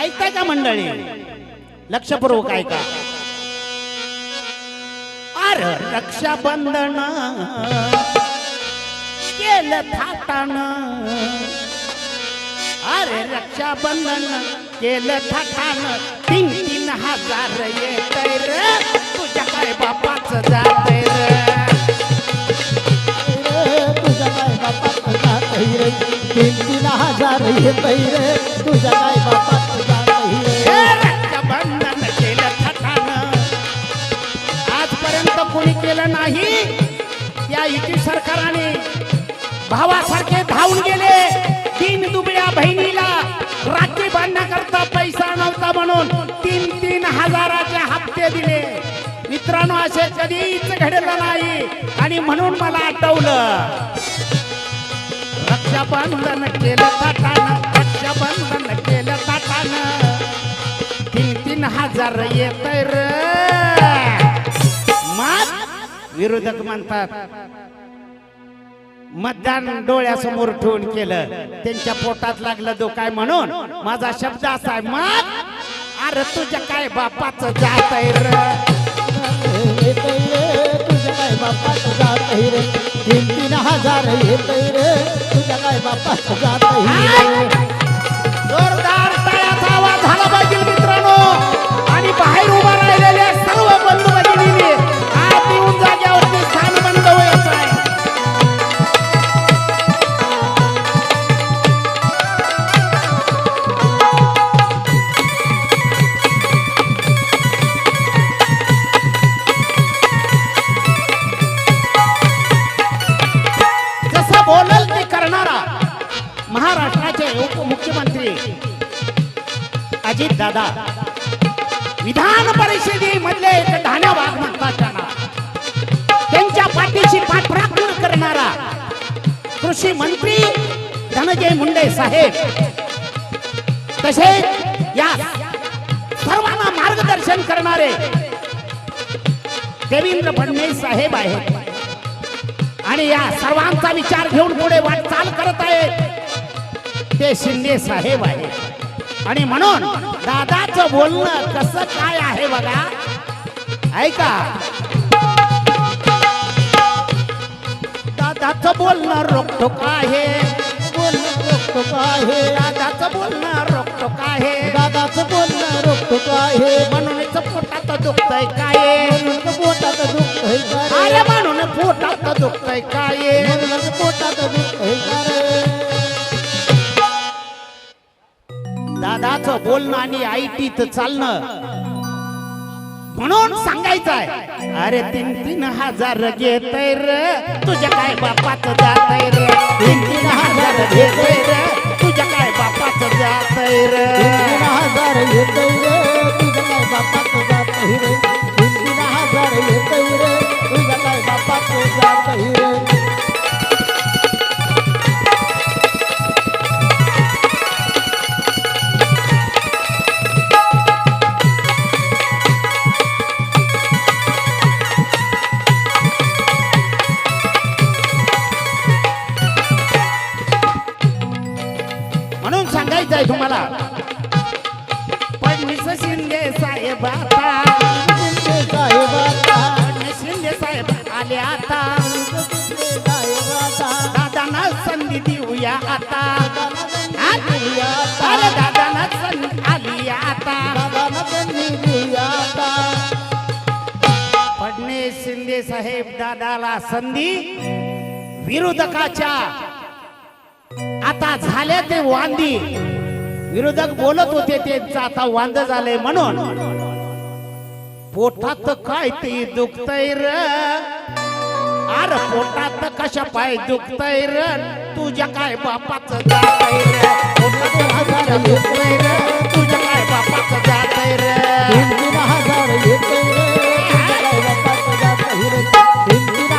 ऐकताय का मंडळी? लक्षपूर्वक ऐका. अर रक्षाबंधन केलं थाटान. अरे रक्षाबंधन केलं थाटान. तीन तीन हजार येत रे. तुझ्या काय बापाच जात रे. तुझ्या काय बापाच जात रे. तीन तीन हजार येत रे. तुझ्या काय बापाच कोणी केलं नाही? या युती सरकारने भावासारखे धावून गेले. तीन दुबळ्या बहिणीला राखी बांधण्याकरता पैसा नव्हता म्हणून तीन तीन हजाराचे हप्ते दिले. मित्रांनो असे कधीच घडलं नाही. आणि म्हणून मला आठवलं रक्षाबंधन केलं ताटानं रक्षाबंधन केलं ताटानं. तीन तीन हजार येत र. विरोधक म्हणतात मतदान डोळ्यासमोर ठेवून केलं. त्यांच्या पोटात लागलं दो काय म्हणून माझा शब्द असा आहे मग अरे तुझ्या काय बापाचं जात आहे तुझ्या काय जात तीन तीन हजार येत रे. तुझ्या काय बापात जात रे? दादा. विधान परिषदेमधले एक धान्या भाग म्हणतात त्यांना. त्यांच्या पाठीशी पाठराखण करणारा कृषी मंत्री धनजय मुंडे साहेब. तसेच या सर्वांना मार्गदर्शन करणारे देवेंद्र फडणवीस साहेब आहेत. आणि या सर्वांचा विचार घेऊन पुढे वाटचाल करत आहेत. ते शिंदे साहेब आहेत. आणि म्हणून दादाचं बोलणं कसं काय आहे बघा? ऐका. दादाचं बोलणं रोखोक आहे. बोलणं आहे. दादाचं बोलणं रोखोक आहे. दादाचं बोलणं रोखतो आहे. म्हणूनच पोटात दुखतय काय? म्हणून पोटात म्हणून पोटात दुखतय काय? दादाचं बोलणं आणि आय टीत चालणं. म्हणून सांगायचं आहे अरे तीन तीन हजार घेत र तुझ्या काय बापाच जात रे? तीन तीन हजार घेत रे तुझ्या काय बापाच जात रे? तीन हजार येत रे आहे तुम्हाला? फडणवीस शिंदे साहेब आता. शिंदे साहेब आता शिंदे साहेब आले आता. शिंदे दादांना संधी देऊया आता. अरे दादांना संधी आली आता. दादाला फडणवीस शिंदे साहेब दादाला संधी विरोधकाच्या. आता झाले ते वांदी. विरोधक बोलत होते त्यांचं आता वांद झालंय म्हणून. पोटात काय ते दुखतय र? अरे पोटात कशा पाय दुखतय र? तुझ्या काय बापाच जातय र? पोटात दुखतय र? तुझ्या काय बापाच जातय र? हजार येत रे? तुझ्या काय बापात जात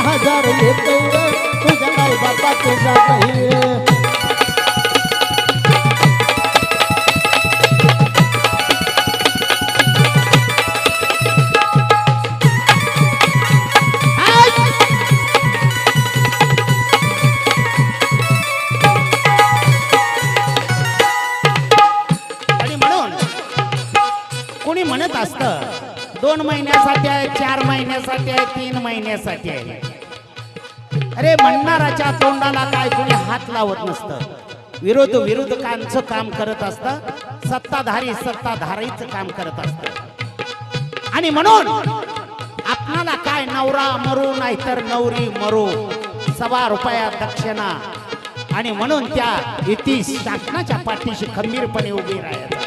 हजार येत तुझ्या काय बापाच जातय महिन्यासाठी आहे तीन महिन्यासाठी आहे. अरे म्हणणाराच्या तोंडाला काय कोणी हात लावत नसतं. विरोध विरोधकांचं काम करत असतं सत्ताधारी सत्ताधारीचं काम करत असत. आणि म्हणून आपणाला काय नवरा मरू नाहीतर नवरी मरू सवा रुपया दक्षिणा. आणि म्हणून त्या इति शासनाच्या पाठीशी खंबीरपणे उभी राहायचं.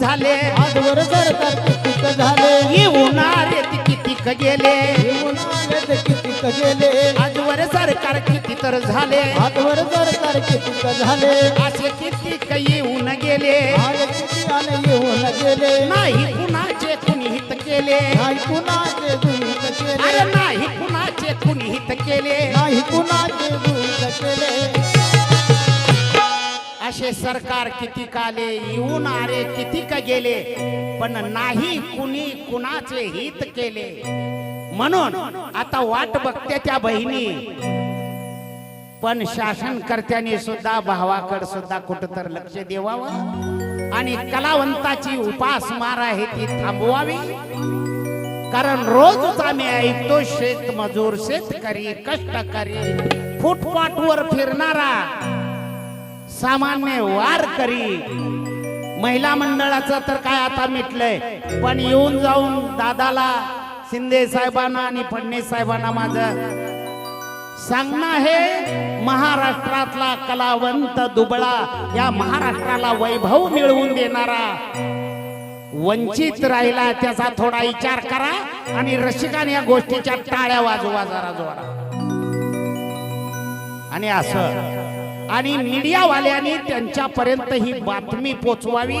झाले. आजवर सरकार कितीक झाले. येऊनारे ते कितीक गेले. येऊन आले ते कितीक गेले. आजवर सरकार किती तर झाले. आजवर सरकार कितीक झाले. असे कितीक येऊन गेले. आले किती आले येऊन गेले. नाही कुणाचे कुणी हित केले. नाही कुणाचे दुहित केले. अरे नाही कुणाचे कुणी हित केले. नाही कुणाचे सरकार किती काले येऊन आले किती का गेले पण नाही कुणी कुणाचे हित केले. म्हणून आता वाट बघते त्या बहिणी. पण शासनकर्त्याने सुद्धा भावाकड सुद्धा कुठं तर लक्ष देवावं आणि कलावंताची उपासमार आहे ती थांबवावी. कारण रोजच आम्ही ऐकतो शेतमजूर शेतकरी कष्टकरी फुटपाथवर फिरणारा सामान्य वार करी महिला मंडळाचं तर काय आता मिटलंय. पण येऊन जाऊन दादाला शिंदे साहेबांना आणि फडणवीस साहेबांना माझं सांगणं हे महाराष्ट्रातला कलावंत दुबळा या महाराष्ट्राला वैभव मिळवून देणारा. वंचित राहिला त्याचा थोडा विचार करा आणि रसिकाने या गोष्टीच्या टाळ्या वाजवा जरा जोरा आणि असं आणि मीडियावाल्यांनी त्यांच्यापर्यंत ही बातमी पोचवावी.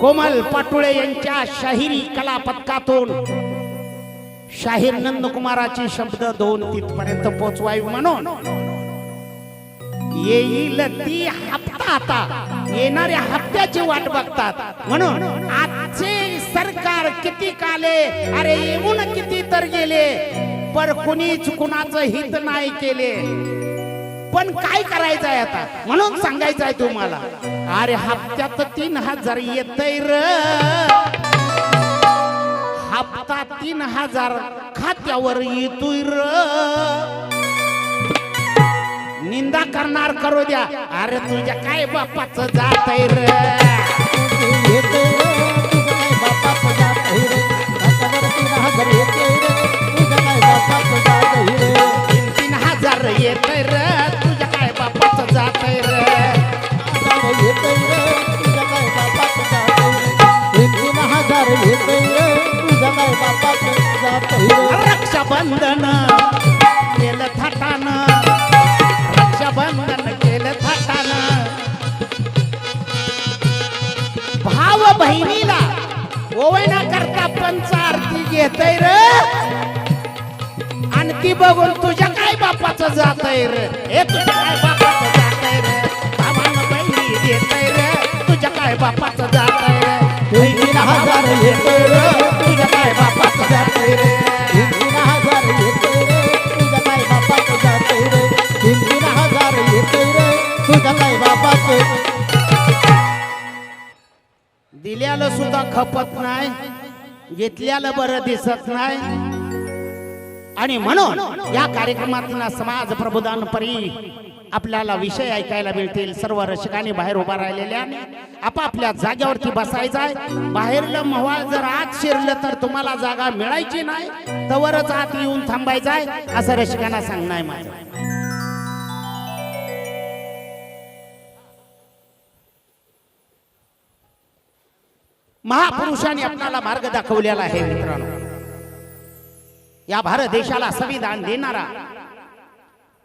कोमल पाटोळे यांच्या शाहिरी कला पथकातून शाहीर नंदकुमाराची शब्द दोन तिथपर्यंत पोचवावी म्हणून येईल ती हप्ता आता. येणाऱ्या हप्त्याची वाट बघतात. म्हणून आजचे सरकार किती काले अरे येऊन किती तर गेले पर कुणीच कुणाचं हित नाही केले. पण काय करायचं आहे आता? म्हणून सांगायचं आहे तुम्हाला. अरे हप्त्यात तीन हजार येतय र. हप्ता तीन हजार खात्यावर येतोय र. निंदा करणार करू द्या. अरे तुझ्या काय बापाचं जात आहे र. तीन हजार येते रे. रक्षाबंधन केलं थाटान. रक्षाबंधन केलं थाटान. भाव बहिणीला ओवैना करता पंच आरती घेतय र. आणि ती बघून तुझ्या काय बापाचं जातय रे? हे तुझ्या काय देतय र? तुझ्या काय बापाचं जातय र? हजार येते रे? तुझ्या काय बापाचं जातय रे? हजार येते रे. तुझं काय बापाचं जात आहे रे? तीन तीन हजार येते रे. तुझं काय बापाचं? दिल्याला सुद्धा खपत नाही. घेतल्याला बरं दिसत नाही. आणि म्हणून या कार्यक्रमातून समाज प्रबोधन परी आपल्याला विषय ऐकायला मिळतील. सर्व रसिकांनी बाहेर उभा राहिलेल्या आपापल्या जागेवरती बसायचं आहे. बाहेरलं मवाळ जर आत शिरलं तर तुम्हाला जागा मिळायची नाही. तवरच आत येऊन थांबायचं आहे असं रसिकांना सांगणार माझ्या महापुरुषांनी आपल्याला मार्ग दाखवलेला आहे मित्रांनो. या भारत देशाला संविधान देणारा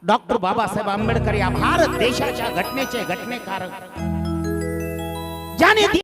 डॉक्टर बाबासाहेब आंबेडकर या भारत देशाच्या घटनेचे घटनेकारक ज्याने